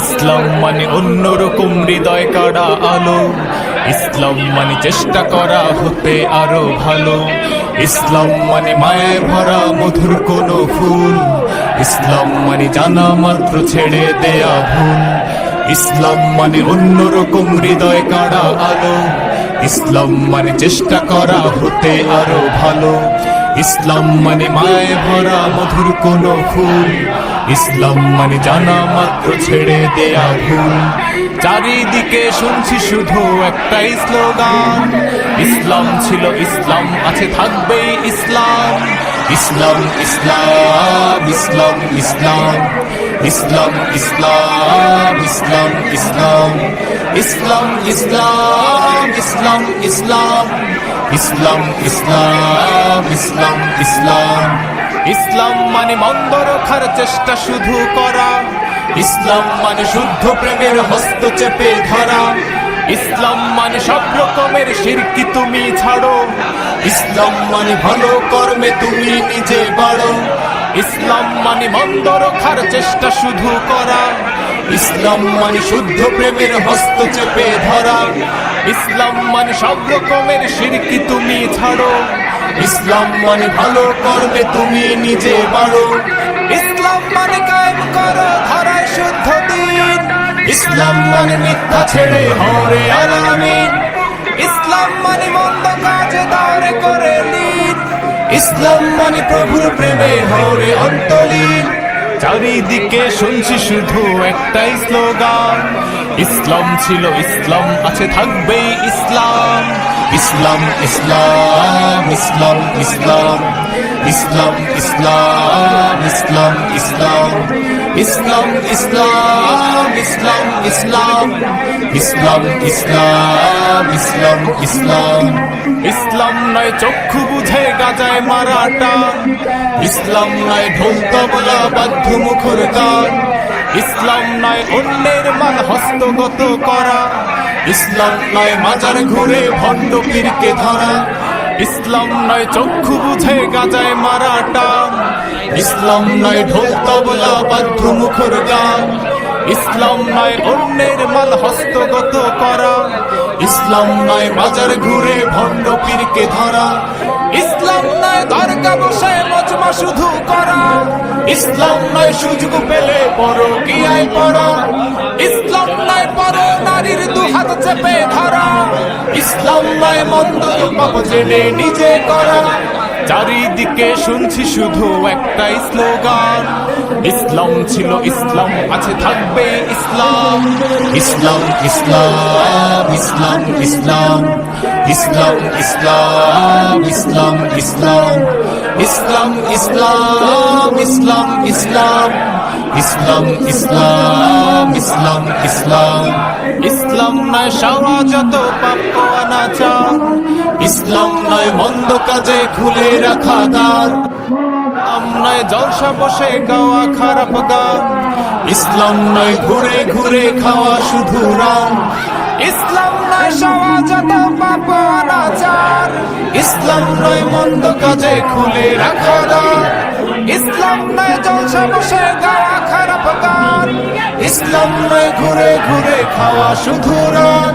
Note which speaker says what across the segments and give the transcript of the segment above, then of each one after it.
Speaker 1: ইসলাম মানে অন্যরকম হৃদয় কাড়া আলো। ইসলাম মানে চেষ্টা করা হতে আরও ভালো। ইসলাম মানে মায়ায় ভরা মধুর কোনো ফুল। ইসলাম মানে জানা মাত্র ছেড়ে দেয়া ভুল। ইসলাম মানে অন্যরকম হৃদয় কাড়া আলো। ইসলাম মানে চেষ্টা করা হতে আরও ভালো। ইসলাম মানে মায় ভরা মধুর কোন ফুল। ইসলাম মানে জানা মাত্র ছেড়ে দেয়া ভুল। চারিদিকে শুনছি শুধু একটাই স্লোগান। ইসলাম ছিল ইসলাম, আছে থাকবে ইসলাম। ইসলাম ইসলাম ইসলাম ইসলাম। ইসলাম ইসলাম ইসলাম ইসলাম ইসলাম ইসলাম ইসলাম ইসলাম ইসলাম ইসলাম ইসলাম ইসলাম ইসলাম মানে মন্দ রক্ষার চেষ্টা শুধু করা ইসলাম মানে শুদ্ধ প্রেমের হস্ত চেপে ধরা ইসলাম মানে সব রকমের শিরকি তুমি ছাড়ো। ইসলাম মানে ভালো কর্মে তুমি নিজে বাড়ো। ইসলাম মানে মন্দ রক্ষার চেষ্টা শুধু করা। ইসলাম মানে শুদ্ধ প্রেমের হস্ত চেপে ধরা। ইসলাম মানে সব রকমের শিরকি তুমি ছাড়ো। ইসলাম মানে ভালো কর্মে তুমি নিজে বাড়ো। ইসলাম মানে কায়েম করো, ধরায় শুদ্ধ দিন। ইসলাম মানে মিথ্যা ছেড়ে হরে আলামিন ইসলাম মানে মন্দ কাজে দাঁড় করে নিন ইসলাম মানে প্রভুর প্রেমে হরে অন্তলীন চারিদিকে শুনছি শুধু একটাই স্লোগান। ইসলাম ছিল ইসলাম, আছে থাকবেই ইসলাম। ইসলাম ইসলাম ইসলাম ইসলাম। ইসলাম ইসলাম ইসলাম ইসলাম। ইসলাম ইসলাম ইসলাম ইসলাম। ইসলাম ইসলাম ইসলাম ইসলাম। ইসলাম নয় চক্ষু বুঝে গাজায় মারাটা। ইসলাম নয় ঢোল তবলা বাধ্য মুখর গান ইসলাম নয় অন্যের মাল হস্তগত করা। ইসলাম নয় মাজার ঘুরে ভণ্ড পীরকে ধরা। ইসলাম নয় চক্ষু বুঝে গাজায় মারাটা। ইসলাম নয় ঢোল তবলা বাধ্য মুখর গান ইসলাম নয় অন্যের মাল হস্তগত করা। ইসলাম নয় বাজার ঘুরে ভণ্ড পীরকে ধরা। ইসলাম নয় দরগা বসে মজমা শুধু করা। ইসলাম নয় সুযোগ পেলে পরো কি আয় পড়া। ইসলাম নয় পর নারীর দুহাত চেপে ধরা। ইসলাম নয় মন্দ পাপ জেনে নিজে করা। চারিদিকে শুনছি শুধু একটাই স্লোগান। ইসলাম ছিল ইসলাম, আছে থাকবে ইসলাম। ইসলাম ইসলাম ইসলাম ইসলাম। ইসলাম ইসলাম ইসলাম ইসলাম। ইসলাম ইসলাম ইসলাম ইসলাম। ইসলাম ইসলাম ইসলাম ইসলাম। ইসলাম নয় সাওয়া যত পাপ অনাচার। ইসলাম নয় মন্দ কাজে খুলে রাখা দ্বার। ইসলাম জলসা বসে গাওয়া খারাপ গান ইসলাম নয় ঘুরে ঘুরে খাওয়া শুধু রাম ইসলাম নয় যত পাপ অনাচার ইসলাম নয় মন্দ কাজে খুলে রাখা দ্বার। ইসলাম নয় জলসা বসে গাওয়া খারাপ গান ইসলাম নয় ঘুরে ঘুরে খাওয়া শুধু রান।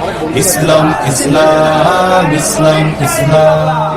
Speaker 1: ইসলাম ইসলাম ইসলাম ইসলাম।